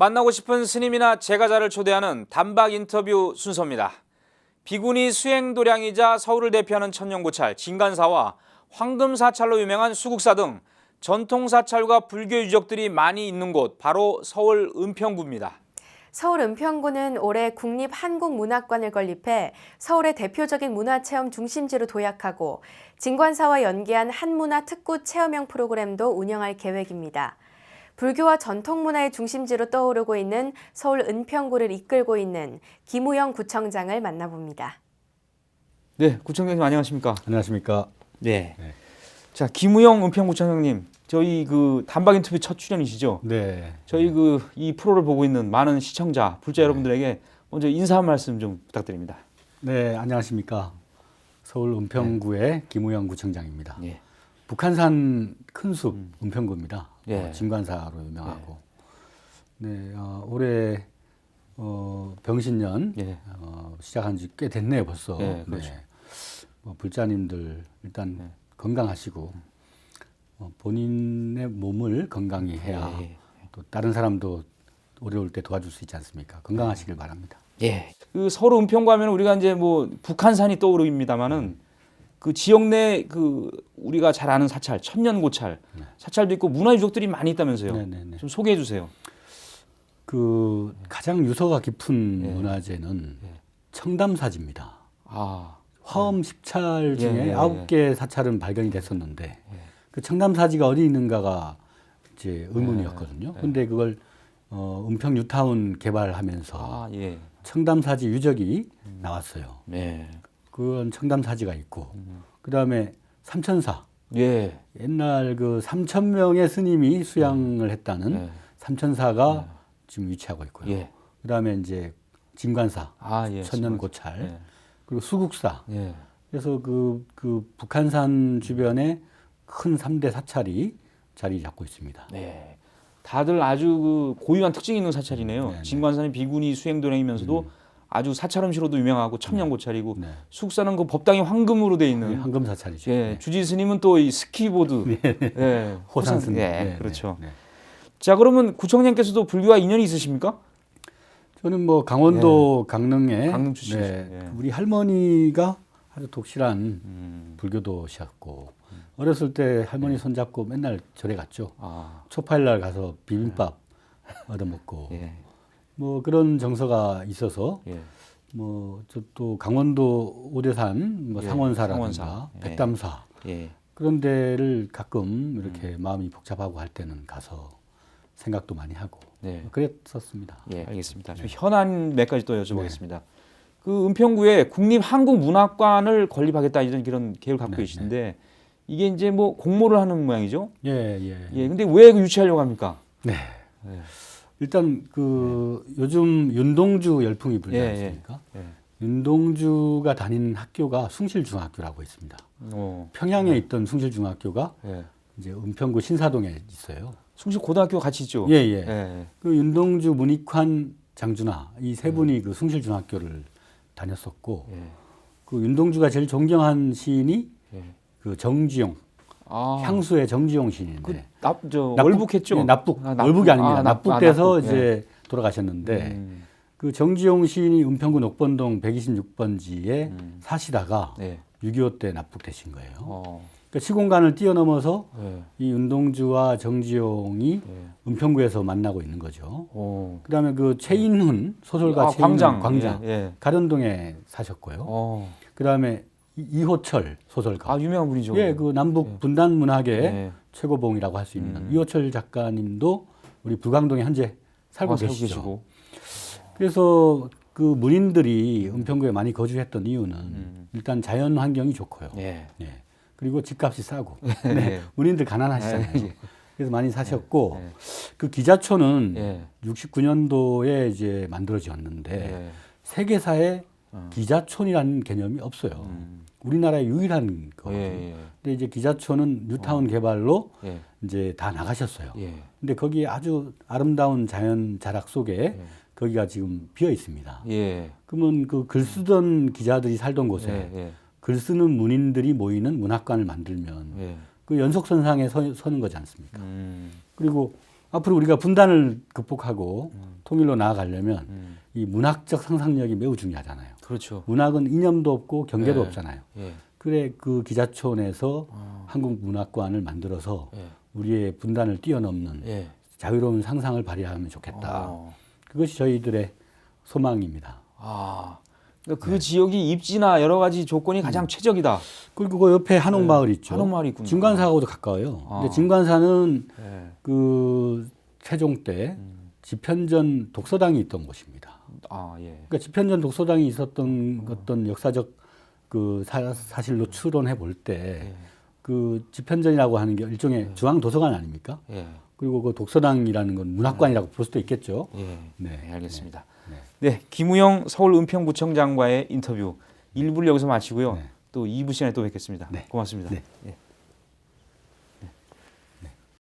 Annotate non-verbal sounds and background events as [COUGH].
만나고 싶은 스님이나 제가자를 초대하는 단박 인터뷰 순서입니다. 비구니 수행도량이자 서울을 대표하는 천년고찰 진간사와 황금사찰로 유명한 수국사 등 전통사찰과 불교 유적들이 많이 있는 곳 바로 서울 은평구입니다. 서울 은평구는 올해 국립한국문학관을 건립해 서울의 대표적인 문화체험 중심지로 도약하고 진관사와 연계한 한문화 특구 체험형 프로그램도 운영할 계획입니다. 불교와 전통 문화의 중심지로 떠오르고 있는 서울 은평구를 이끌고 있는 김우영 구청장을 만나봅니다. 네, 구청장님 안녕하십니까? 안녕하십니까. 네. 네. 자, 김우영 은평구청장님, 저희 그 단박 인터뷰 첫 출연이시죠? 네. 저희 그 이 프로를 보고 있는 많은 시청자, 불자 여러분들에게 먼저 인사 한 말씀 좀 부탁드립니다. 네, 안녕하십니까. 서울 은평구의 김우영 구청장입니다. 예. 북한산 큰숲 은평구입니다. 예. 어, 진관사로 유명하고. 네, 어, 올해 어, 병신년 예. 어, 시작한 지 꽤 됐네요, 벌써. 예, 그렇죠. 뭐 불자님들 일단 건강하시고 어, 본인의 몸을 건강히 해야 예, 예. 또 다른 사람도 어려울 때 도와줄 수 있지 않습니까? 건강하시길 바랍니다. 예. 그 서울 은평구 하면 우리가 이제 뭐 북한산이 떠오릅니다만은 그 지역 내 그 우리가 잘 아는 사찰, 천년 고찰, 사찰도 있고 문화 유적들이 많이 있다면서요. 네, 네, 네. 좀 소개해 주세요. 그 가장 유서가 깊은 예. 문화재는 예. 청담사지입니다. 아, 화엄 10찰 예, 중에 예, 아홉 예. 개 사찰은 발견이 됐었는데 그 청담사지가 어디 있는가가 이제 예, 의문이었거든요. 근데 그걸 어, 은평 뉴타운 개발하면서 아, 예. 청담사지 유적이 나왔어요. 네. 그건 청담사지가 있고 그 다음에 삼천사 예. 옛날 그 3천 명의 스님이 수양을 했다는 예. 삼천사가 지금 위치하고 있고요. 예. 그 다음에 이제 진관사, 아, 예. 천년고찰, 예. 그리고 수국사. 예. 그래서 그, 그 북한산 주변에 큰 3대 사찰이 자리 잡고 있습니다. 네. 다들 아주 그 고유한 특징이 있는 사찰이네요. 네, 네. 진관산이 비구니 수행도량이면서도 아주 사찰 음식으로도 유명하고 천년고찰이고 네. 숙사는 그 법당이 황금으로 돼 있는 황금 사찰이죠. 예, 네. 주지 스님은 또 이 스키보드, [LAUGHS] 예, 호산 스님. 예, 네, 그렇죠. 네, 네. 자, 그러면 구청장께서도 불교와 인연이 있으십니까? 저는 뭐 강원도 강릉에 예. 강릉 출신이시죠. 네, 예. 우리 할머니가 아주 독실한 음, 불교도셨고 어렸을 때 할머니 손잡고 맨날 절에 갔죠. 아, 초파일 날 가서 비빔밥 얻어 먹고 예, 뭐 그런 정서가 있어서 예, 뭐저 또 강원도 오대산 뭐 예, 상원사라든가 상원사. 예. 백담사 예. 그런 데를 가끔 이렇게 음. 마음이 복잡하고 할 때는 가서 생각도 많이 하고 네. 그랬었습니다. 예, 알겠습니다. 좀 현안 몇 가지 또 여쭤보겠습니다. 그 은평구에 국립한국문학관을 건립하겠다 이런 그런 계획을 갖고 네, 계시는데 이게 이제 뭐 공모를 하는 모양이죠. 예, 예. 예, 근데 왜그 유치하려고 합니까? 네. 예. 일단 그 요즘 윤동주 열풍이 불지 예, 예. 않습니까? 예. 윤동주가 다니는 학교가 숭실중학교라고 있습니다. 어, 평양에 있던 숭실중학교가 예. 이제 은평구 신사동에 있어요. 숭실 고등학교 같이 있죠. 예, 예. 예. 그 윤동주, 문익환, 장준하 이 세 분이 그 숭실 중학교를 다녔었고 예. 그 윤동주가 제일 존경한 시인이 예. 그 정지용 아, 향수의 정지용 시인인데 그 납, 저 납북- 월북했죠. 예, 납북 아, 납북. 월북이 아닙니다. 아, 납- 납북돼서 아, 납북. 예. 이제 돌아가셨는데 음, 그 정지용 시인이 은평구 녹번동 126번지에 음. 사시다가 네. 6.25 때 납북되신 거예요. 어, 그러니까 시공간을 뛰어넘어서 예. 이 윤동주와 정지용이 예. 은평구에서 만나고 있는 거죠. 어. 그다음에 그 최인훈 소설가 아, 최인훈 광장. 광장 예. 예. 가련동에 사셨고요. 어. 그다음에 이- 이호철 소설가. 아, 유명한 분이죠. 예, 그 남북 분단 문학의 예. 최고봉이라고 할 수 있는 음. 이호철 작가님도 우리 불광동에 현재 살고 아, 계시죠. 계시고. 그래서 그 문인들이 은평구에 많이 거주했던 이유는 음. 일단 자연 환경이 좋고요. 예. 예. 그리고 집값이 싸고. [LAUGHS] 예. 네. 문인들 가난하시잖아요. 예. 그래서 많이 사셨고 예. 그 기자촌은 예. 69년도에 이제 만들어졌는데 예. 세계사에 어. 기자촌이라는 개념이 없어요. 음. 우리나라의 유일한 거거든요. 예. 근데 이제 기자촌은 뉴타운 개발로 예. 이제 다 나가셨어요. 예. 근데 거기 아주 아름다운 자연 자락 속에 예. 거기가 지금 비어 있습니다. 예. 그러면 그 글 쓰던 기자들이 살던 곳에 예. 예. 글 쓰는 문인들이 모이는 문학관을 만들면 예. 그 연속선상에 서, 서는 거지 않습니까? 음. 그리고 앞으로 우리가 분단을 극복하고 음. 통일로 나아가려면 이 문학적 상상력이 매우 중요하잖아요. 그렇죠. 문학은 이념도 없고 경계도 네. 없잖아요. 예. 그래 그 기자촌에서 어. 한국 문학관을 만들어서 예. 우리의 분단을 뛰어넘는 예. 자유로운 상상을 발휘하면 좋겠다. 어. 그것이 저희들의 소망입니다. 아. 그러니까 그 지역이 입지나 여러 가지 조건이 가장 최적이다. 그리고 그 옆에 한옥마을 있죠. 네. 한옥마을이 있군요. 진관사하고도 가까워요. 아. 근데 진관사는 예. 그 세종 때 음. 집현전 독서당이 있던 곳입니다. 아, 예. 그러니까 집현전 독서당이 있었던 어떤 역사적 그 사, 사실로 추론해 볼때 예. 그 집현전이라고 하는 게 일종의 중앙 도서관 아닙니까? 예. 그리고 그 독서당이라는 건 문학관이라고 볼 수도 있겠죠. 예. 네. 네, 알겠습니다. 네. 네, 김우영 서울 은평구청장과의 인터뷰 1부를 여기서 마치고요. 네. 또 2부 시간에 또 뵙겠습니다. 네. 고맙습니다. 네. 예.